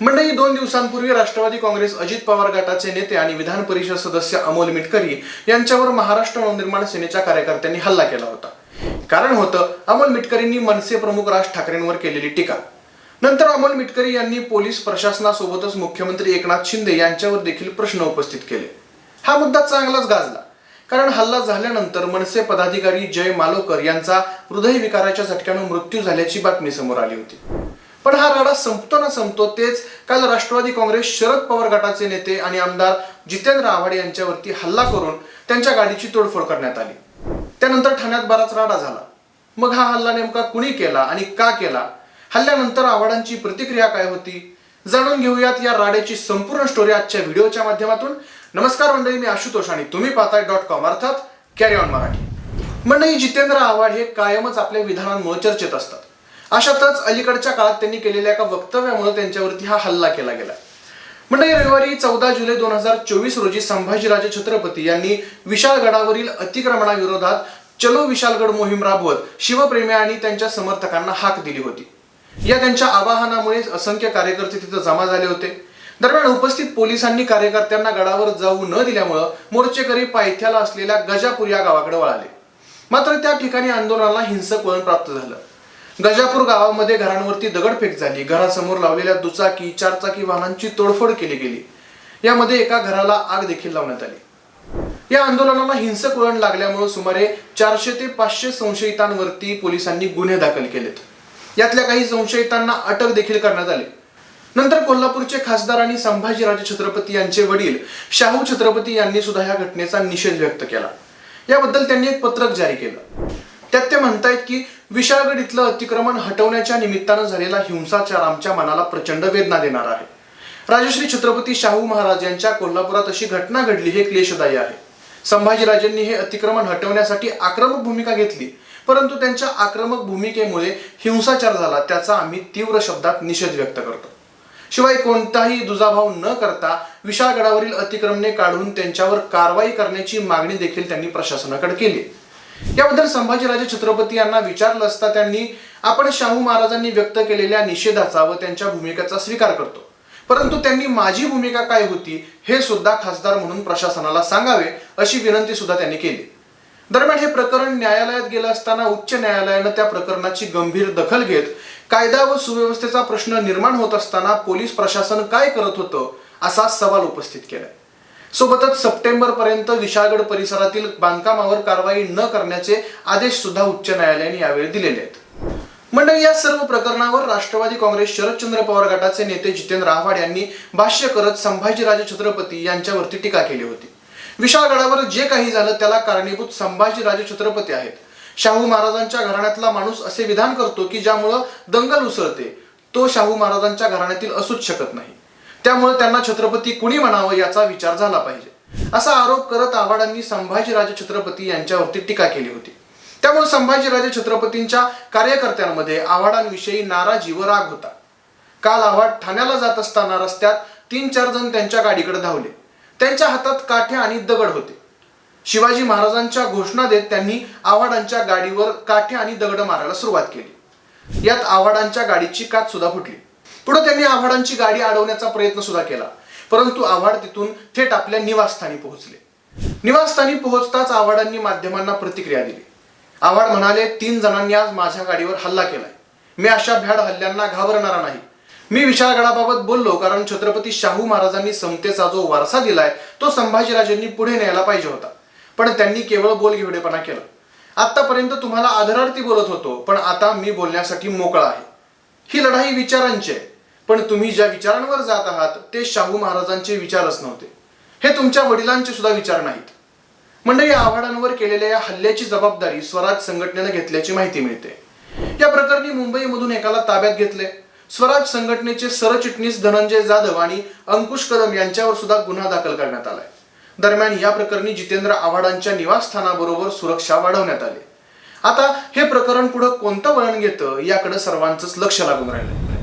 मंडळी दोन दिवसांपूर्वी राष्ट्रवादी काँग्रेस अजित पवार गटाचे नेते आणि विधान परिषद सदस्य अमोल मिटकरी यांच्यावर महाराष्ट्र नवनिर्माण सेनेच्या कार्यकर्त्यांनी हल्ला केला होता. कारण होतं अमोल मिटकरींनी मनसे प्रमुख राज ठाकरेंवर केलेली टीका. नंतर अमोल मिटकरी यांनी पोलीस प्रशासनासोबतच मुख्यमंत्री एकनाथ शिंदे यांच्यावर देखील प्रश्न उपस्थित केले. हा मुद्दा चांगलाच गाजला. कारण हल्ला झाल्यानंतर मनसे पदाधिकारी जय मालोकर यांचा हृदयविकाराच्या झटक्यानं मृत्यू झाल्याची बातमी समोर आली होती. पण हा राडा संपतो ना संपतो तेच काल राष्ट्रवादी काँग्रेस शरद पवार गटाचे नेते आणि आमदार जितेंद्र आव्हाड यांच्यावरती हल्ला करून त्यांच्या गाडीची तोडफोड करण्यात आली. त्यानंतर ठाण्यात बराच राडा झाला. मग हा हल्ला नेमका कुणी केला आणि का केला? हल्ल्यानंतर आव्हाडांची प्रतिक्रिया काय होती? जाणून घेऊयात या राड्याची संपूर्ण स्टोरी आजच्या व्हिडिओच्या माध्यमातून. नमस्कार मंडळी मी आशुतोष आणि तुम्ही पाहताय डॉट कॉम अर्थात कॅरी ऑन मराठी. मंडळी जितेंद्र आव्हाड हे कायमच आपल्या विधानांमुळे चर्चेत असतात. अशातच अलीकडच्या काळात त्यांनी केलेल्या एका वक्तव्यामुळे त्यांच्यावरती हा हल्ला केला गेला. म्हणजे रविवारी चौदा जुलै दोन हजार चोवीस रोजी संभाजीराजे छत्रपती यांनी विशाळगडावरील अतिक्रमणाविरोधात चलो विशालगड मोहीम राबवत शिवप्रेमी आणि त्यांच्या समर्थकांना हाक दिली होती. या त्यांच्या आवाहनामुळे असंख्य कार्यकर्ते तिथं जमा झाले होते. दरम्यान उपस्थित पोलिसांनी कार्यकर्त्यांना गडावर जाऊ न दिल्यामुळं मोर्चेकरी पायथ्याला असलेल्या गजापूर या गावाकडे वळाले. मात्र त्या ठिकाणी आंदोलनाला हिंसक वळण प्राप्त झालं. गजापूर गावामध्ये घरांवरती दगडफेक झाली. घरासमोर लावलेल्या दुचाकी चारचाकी वाहनांची तोडफोड केली गेली. यामध्ये एका घराला आग देखील लावण्यात आली. या आंदोलनाला हिंसक वळण लागल्यामुळे सुमारे चारशे ते पाचशे संशयितांवरती पोलिसांनी गुन्हे दाखल केलेत. यातल्या काही संशयितांना अटक देखील करण्यात आली. नंतर कोल्हापूरचे खासदार आणि संभाजीराजे छत्रपती यांचे वडील शाहू छत्रपती यांनी सुद्धा या घटनेचा निषेध व्यक्त केला. याबद्दल त्यांनी एक पत्रक जारी केलं. त्यात ते म्हणतायत की विशाळगड इथलं अतिक्रमण हटवण्याच्या निमित्तानं झालेला हिंसाचार आमच्या मनाला प्रचंड वेदना देणार आहे. राजश्री छत्रपती शाहू महाराज यांच्या कोल्हापुरात अशी घटना घडली हे क्लेशदायी आहे. संभाजीराजेंनी हे अतिक्रमण हटवण्यासाठी आक्रमक भूमिका घेतली परंतु त्यांच्या आक्रमक भूमिकेमुळे हिंसाचार झाला त्याचा आम्ही तीव्र शब्दात निषेध व्यक्त करतो. शिवाय कोणताही दुजाभाव न करता विशाळगडावरील अतिक्रमणे काढून त्यांच्यावर कारवाई करण्याची मागणी देखील त्यांनी प्रशासनाकडे केली याबद्दल संभाजीराजे छत्रपती यांना विचारलं असता त्यांनी आपण शाहू महाराजांनी व्यक्त केलेल्या निषेधाचा व त्यांच्या भूमिकेचा स्वीकार करतो. परंतु त्यांनी माझी भूमिका काय होती हे सुद्धा खासदार म्हणून प्रशासनाला सांगावे अशी विनंती सुद्धा त्यांनी केली. दरम्यान हे प्रकरण न्यायालयात गेलं असताना उच्च न्यायालयानं त्या प्रकरणाची गंभीर दखल घेत कायदा व सुव्यवस्थेचा प्रश्न निर्माण होत असताना पोलीस प्रशासन काय करत होतं असा सवाल उपस्थित केला. सोबतच सप्टेंबर पर्यंत विशाळगड परिसरातील बांधकामावर कारवाई न करण्याचे आदेश सुद्धा उच्च न्यायालयाने यावेळी दिलेले आहेत. मंडळी या सर्व प्रकरणावर राष्ट्रवादी काँग्रेस शरदचंद्र पवार गटाचे नेते जितेंद्र आव्हाड यांनी भाष्य करत संभाजीराजे छत्रपती यांच्यावरती टीका केली होती. विशाळगडावर जे काही झालं त्याला कारणीभूत संभाजीराजे छत्रपती आहेत. शाहू महाराजांच्या घराण्यातला माणूस असे विधान करतो की ज्यामुळं दंगल उसळते. तो शाहू महाराजांच्या घराण्यातील असूच शकत नाही. त्यामुळे त्यांना छत्रपती कुणी म्हणावं याचा विचार झाला पाहिजे. असा आरोप करत आव्हाडांनी संभाजीराजे छत्रपती यांच्यावरती टीका केली होती. त्यामुळे संभाजीराजे छत्रपतींच्या कार्यकर्त्यांमध्ये आव्हाडांविषयी नाराजी व राग होता. काल आव्हाड ठाण्याला जात असताना रस्त्यात तीन चार जण त्यांच्या गाडीकडे धावले. त्यांच्या हातात काठ्या आणि दगड होते. शिवाजी महाराजांच्या घोषणा देत त्यांनी आव्हाडांच्या गाडीवर काठ्या आणि दगड मारायला सुरुवात केली. यात आव्हाडांच्या गाडीची काच सुद्धा फुटली. पुढे त्यांनी आव्हाडांची गाडी अडवण्याचा प्रयत्न सुद्धा केला. परंतु आव्हाड तिथून थेट आपल्या निवासस्थानी पोहोचले. निवासस्थानी पोहोचताच आव्हाडांनी माध्यमांना प्रतिक्रिया दिली. आव्हाड म्हणाले तीन जणांनी आज माझ्या गाडीवर हल्ला केलाय. मी अशा भ्याड हल्ल्यांना घाबरणारा नाही. मी विशाळगडाबाबत बोललो कारण छत्रपती शाहू महाराजांनी समतेचा जो वारसा दिलाय तो संभाजीराजेंनी पुढे न्यायला पाहिजे होता. पण त्यांनी केवळ बोलघेवडेपणा केला. आतापर्यंत तुम्हाला आदरार्थी बोलत होतो पण आता मी बोलण्यासाठी मोकळा आहे. ही लढाई विचारांची आहे. पण तुम्ही ज्या विचारांवर जात आहात ते शाहू महाराजांचे विचारच नव्हते. हे तुमच्या वडिलांचे सुद्धा विचार नाहीत. मंडळी आव्हाडांवर केलेल्या या हल्ल्याची जबाबदारी स्वराज संघटनेनं घेतल्याची माहिती मिळते. या प्रकरणी मुंबईमधून एकाला ताब्यात घेतले स्वराज संघटनेचे सरचिटणीस धनंजय जाधव आणि अंकुश कदम यांच्यावर सुद्धा गुन्हा दाखल करण्यात आलाय. दरम्यान या प्रकरणी जितेंद्र आव्हाडांच्या निवासस्थानाबरोबर सुरक्षा वाढवण्यात आली. आता हे प्रकरण पुढे कोणतं वळण घेतं याकडे सर्वांचंच लक्ष लागून राहिलं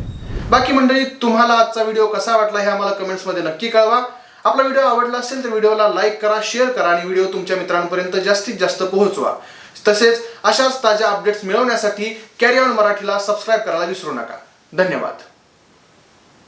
बाकी मंडळी तुम्हाला आजचा व्हिडिओ कसा वाटला हे आम्हाला कमेंट्समध्ये नक्की कळवा. आपला व्हिडिओ आवडला असेल तर व्हिडिओला लाईक करा शेअर करा आणि व्हिडिओ तुमच्या मित्रांपर्यंत जास्तीत जास्त पोहोचवा. तसेच अशाच ताज्या अपडेट्स मिळवण्यासाठी कॅरी ऑन मराठीला सबस्क्राईब करायला विसरू नका. धन्यवाद.